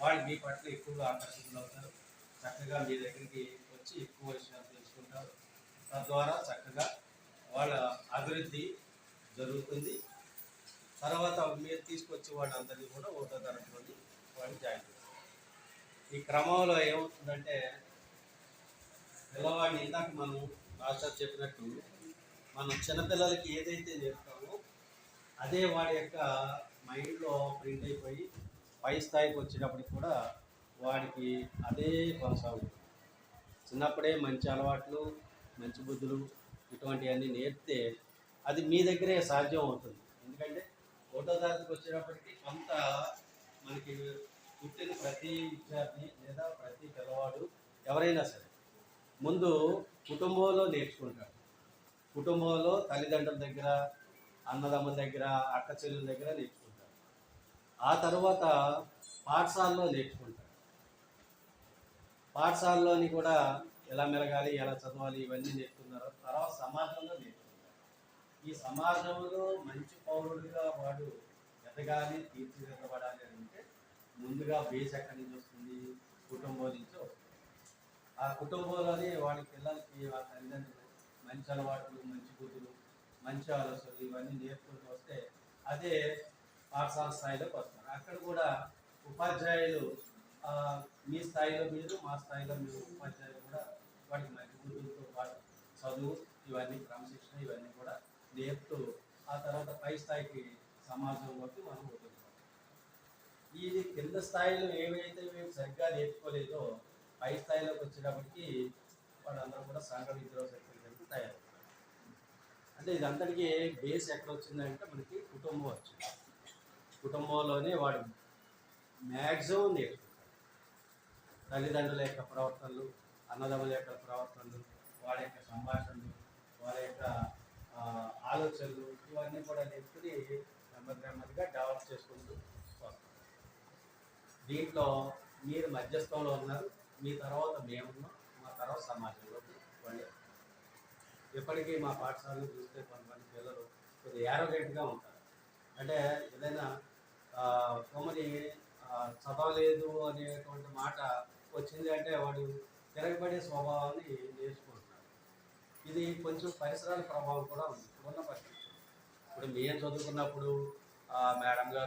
వాళ్ళు మీ పట్ల ఎక్కువగా ఆకర్షితులు అవుతారు. చక్కగా మీ దగ్గరికి వచ్చి ఎక్కువ విషయాలు తెలుసుకుంటారు. తద్వారా చక్కగా వాళ్ళ అభివృద్ధి జరుగుతుంది. తర్వాత మీరు తీసుకొచ్చి వాళ్ళందరినీ కూడా ఒకటో తరగతిలోని వాళ్ళు జాయిన్ చేస్తారు. ఈ క్రమంలో ఏమవుతుందంటే పిల్లవాడిని ఇందాక మనం మాస్టర్ చెప్పినట్టు మనం చిన్నపిల్లలకి ఏదైతే నేర్పుతామో అదే వాడి యొక్క మైండ్లో ప్రింట్ అయిపోయి పై స్థాయికి వచ్చేటప్పటికి కూడా వాడికి అదే కొనసాగుతుంది. చిన్నప్పుడే మంచి అలవాట్లు మంచి బుద్ధులు ఇటువంటివన్నీ నేర్పితే అది మీ దగ్గరే సాధ్యం అవుతుంది. ఎందుకంటే ఒకటో తరగతికి వచ్చేటప్పటికి కొంత మనకి పుట్టిన ప్రతి విద్యార్థి లేదా ప్రతి పిల్లవాడు ఎవరైనా సరే ముందు కుటుంబంలో నేర్చుకుంటాడు. కుటుంబంలో తల్లిదండ్రుల దగ్గర అన్నదమ్ముల దగ్గర అక్క చెల్లెల దగ్గర నేర్చుకుంటాడు. ఆ తర్వాత పాఠశాలలో నేర్చుకుంటారు. పాఠశాలలోని కూడా ఎలా మెలగాలి ఎలా చదవాలి ఇవన్నీ నేర్చుకున్నారు తర్వాత సమాజంలో నేర్చుకుంటారు. ఈ సమాజంలో మంచి పౌరుడిగా వాడు ఎదగాలి తీర్చిదిద్దబడాలి అని అంటే ముందుగా బేస్ ఎక్కడి నుంచి వస్తుంది? కుటుంబం నుంచి వస్తుంది. ఆ కుటుంబంలోనే వాడి పిల్లలకి వాళ్ళ తల్లిదండ్రులు మంచి అలవాట్లు మంచి బుద్ధులు మంచి ఆలోచనలు ఇవన్నీ నేర్చుకుంటూ వస్తే అదే పాఠశాల స్థాయిలోకి వస్తారు అక్కడ కూడా ఉపాధ్యాయులు మీ స్థాయిలో మీరు మా స్థాయిలో మీరు ఉపాధ్యాయులు కూడా వాటికి మంచి బుద్ధులతో పాటు చదువు ఇవన్నీ క్రమశిక్షణ ఇవన్నీ కూడా నేర్పుతూ ఆ తర్వాత పై స్థాయికి సమాజంలోకి మనం వదులుతాం ఇది కింద స్థాయిలో ఏవైతే మేము సరిగ్గా నేర్చుకోలేదో పై స్థాయిలోకి వచ్చేటప్పటికి వాళ్ళందరూ కూడా సంఘ విద్యలో శక్తులు తయారవుతారు. అంటే ఇదంతటికీ బేస్ ఎక్కడ వచ్చిందంటే మనకి కుటుంబం వచ్చింది. కుటుంబంలోనే వాడు మ్యాక్సిమం నేర్చుకుంటాడు తల్లిదండ్రుల యొక్క ప్రవర్తనలు అన్నదమ్ముల యొక్క ప్రవర్తనలు వాళ్ళ యొక్క సంభాషణలు వాళ్ళ యొక్క ఆలోచనలు ఇవన్నీ కూడా నేర్చుకుని నెమ్మది నెమ్మదిగా డెవలప్ చేసుకుంటూ వస్తాం. దీంట్లో మీరు మధ్యస్థంలో ఉన్నారు మీ తర్వాత మేమున్నాం మా తర్వాత సమాజంలోకి వాళ్ళు. ఎప్పటికీ మా పాఠశాలలో చూస్తే కొంతమంది పిల్లలు కొద్దిగా యారోగెంట్గా ఉంటారు. అంటే ఏదైనా కొమ్మని చదవలేదు అనేటువంటి మాట వచ్చింది అంటే వాడు తిరగబడే స్వభావాన్ని నేర్చుకుంటున్నాడు. ఇది కొంచెం పరిసరాల ప్రభావం కూడా ఉంది. ఇప్పుడున్న పరిస్థితి. ఇప్పుడు మేము చదువుకున్నప్పుడు మేడం గారు